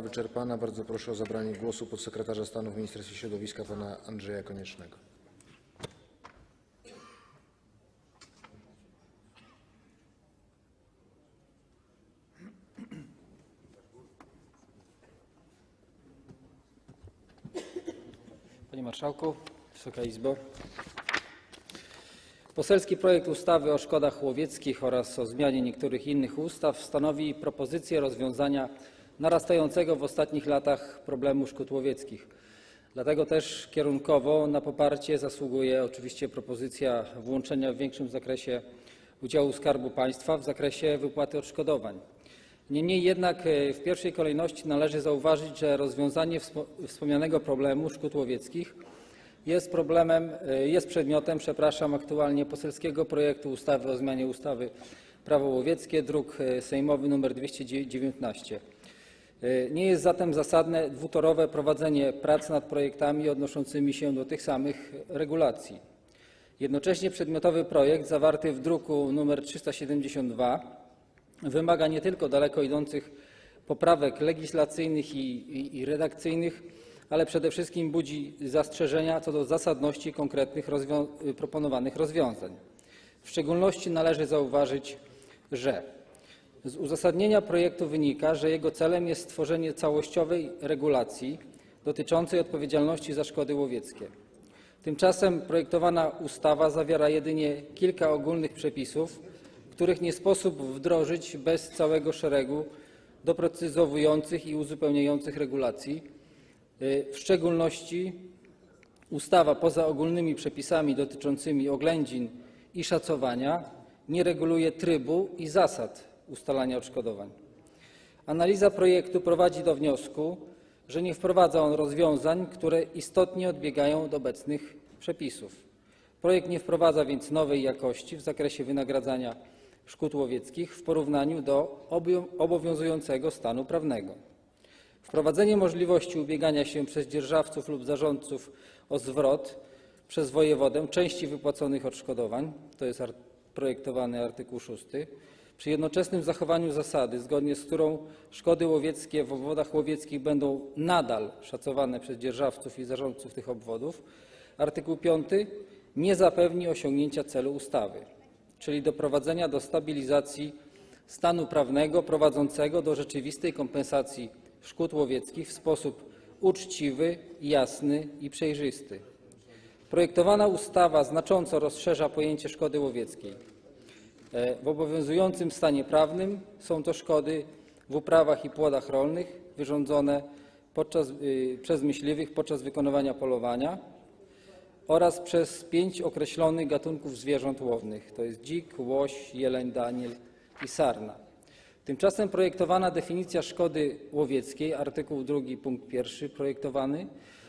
wyczerpana. Bardzo proszę o zabranie głosu podsekretarza stanu w Ministerstwie Środowiska pana Andrzeja Koniecznego. Panie Marszałku, Wysoka Izbo. Poselski projekt ustawy o szkodach łowieckich oraz o zmianie niektórych innych ustaw stanowi propozycję rozwiązania narastającego w ostatnich latach problemu szkód łowieckich. Dlatego też kierunkowo na poparcie zasługuje oczywiście propozycja włączenia w większym zakresie udziału Skarbu Państwa w zakresie wypłaty odszkodowań. Niemniej jednak e, w pierwszej kolejności należy zauważyć, że rozwiązanie wspo- wspomnianego problemu szkód łowieckich jest problemem, e, jest przedmiotem, przepraszam, aktualnie poselskiego projektu ustawy o zmianie ustawy Prawo łowieckie, druk e, sejmowy nr 219. E, Nie jest zatem zasadne dwutorowe prowadzenie prac nad projektami odnoszącymi się do tych samych regulacji. Jednocześnie przedmiotowy projekt zawarty w druku nr 372 wymaga nie tylko daleko idących poprawek legislacyjnych i, redakcyjnych, ale przede wszystkim budzi zastrzeżenia co do zasadności konkretnych y, proponowanych rozwiązań. W szczególności należy zauważyć, że z uzasadnienia projektu wynika, że jego celem jest stworzenie całościowej regulacji dotyczącej odpowiedzialności za szkody łowieckie. Tymczasem projektowana ustawa zawiera jedynie kilka ogólnych przepisów, których nie sposób wdrożyć bez całego szeregu doprecyzowujących i uzupełniających regulacji. Y, W szczególności ustawa poza ogólnymi przepisami dotyczącymi oględzin i szacowania nie reguluje trybu i zasad ustalania odszkodowań. Analiza projektu prowadzi do wniosku, że nie wprowadza on rozwiązań, które istotnie odbiegają od obecnych przepisów. Projekt nie wprowadza więc nowej jakości w zakresie wynagradzania szkód łowieckich w porównaniu do obowią- obowiązującego stanu prawnego. Wprowadzenie możliwości ubiegania się przez dzierżawców lub zarządców o zwrot przez wojewodę części wypłaconych odszkodowań, to jest projektowany artykuł 6, przy jednoczesnym zachowaniu zasady, zgodnie z którą szkody łowieckie w obwodach łowieckich będą nadal szacowane przez dzierżawców i zarządców tych obwodów, artykuł 5 nie zapewni osiągnięcia celu ustawy, czyli doprowadzenia do stabilizacji stanu prawnego prowadzącego do rzeczywistej kompensacji szkód łowieckich w sposób uczciwy, jasny i przejrzysty. Projektowana ustawa znacząco rozszerza pojęcie szkody łowieckiej. E, W obowiązującym stanie prawnym są to szkody w uprawach i płodach rolnych wyrządzone podczas, y, przez myśliwych podczas wykonywania polowania oraz przez pięć określonych gatunków zwierząt łownych, to jest dzik, łoś, jeleń, daniel i sarna. Tymczasem projektowana definicja szkody łowieckiej, artykuł 2 punkt 1 projektowany,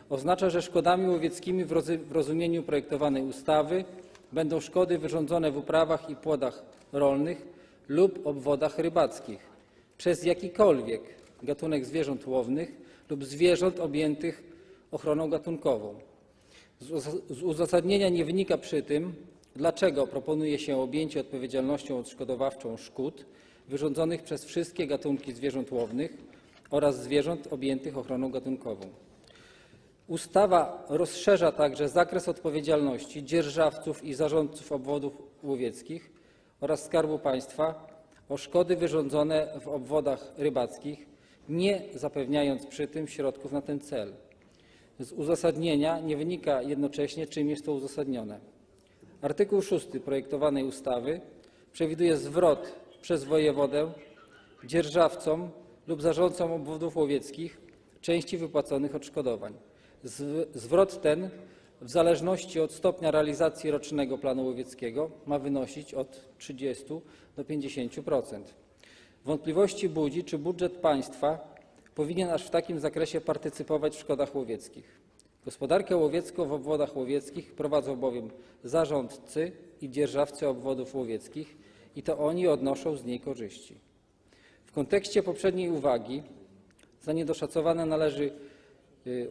oznacza, że szkodami łowieckimi w rozumieniu projektowanej ustawy będą szkody wyrządzone w uprawach i płodach rolnych lub obwodach rybackich przez jakikolwiek gatunek zwierząt łownych lub zwierząt objętych ochroną gatunkową. Z uz- Z uzasadnienia nie wynika przy tym, dlaczego proponuje się objęcie odpowiedzialnością odszkodowawczą szkód wyrządzonych przez wszystkie gatunki zwierząt łownych oraz zwierząt objętych ochroną gatunkową. Ustawa rozszerza także zakres odpowiedzialności dzierżawców i zarządców obwodów łowieckich oraz Skarbu Państwa o szkody wyrządzone w obwodach rybackich, nie zapewniając przy tym środków na ten cel. Z uzasadnienia nie wynika jednocześnie, czym jest to uzasadnione. Artykuł 6 projektowanej ustawy przewiduje zwrot przez wojewodę dzierżawcom lub zarządcom obwodów łowieckich części wypłaconych odszkodowań. Zwrot ten w zależności od stopnia realizacji rocznego planu łowieckiego ma wynosić od 30 do 50%. Wątpliwości budzi, czy budżet państwa powinien aż w takim zakresie partycypować w szkodach łowieckich. Gospodarkę łowiecką w obwodach łowieckich prowadzą bowiem zarządcy i dzierżawcy obwodów łowieckich i to oni odnoszą z niej korzyści. W kontekście poprzedniej uwagi za niedoszacowane należy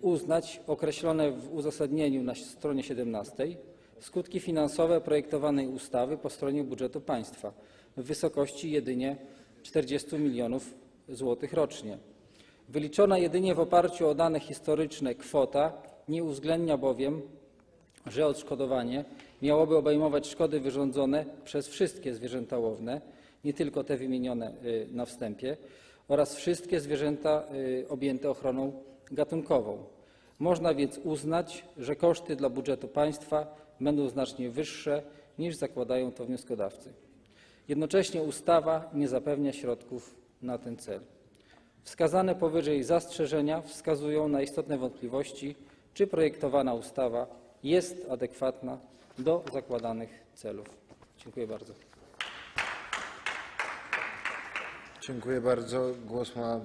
uznać określone w uzasadnieniu na stronie 17 skutki finansowe projektowanej ustawy po stronie budżetu państwa w wysokości jedynie 40 milionów złotych rocznie. Wyliczona jedynie w oparciu o dane historyczne kwota nie uwzględnia bowiem, że odszkodowanie miałoby obejmować szkody wyrządzone przez wszystkie zwierzęta łowne, nie tylko te wymienione y, na wstępie, oraz wszystkie zwierzęta y, objęte ochroną gatunkową. Można więc uznać, że koszty dla budżetu państwa będą znacznie wyższe niż zakładają to wnioskodawcy. Jednocześnie ustawa nie zapewnia środków na ten cel. Wskazane powyżej zastrzeżenia wskazują na istotne wątpliwości, czy projektowana ustawa jest adekwatna do zakładanych celów. Dziękuję bardzo. Dziękuję bardzo. Głos ma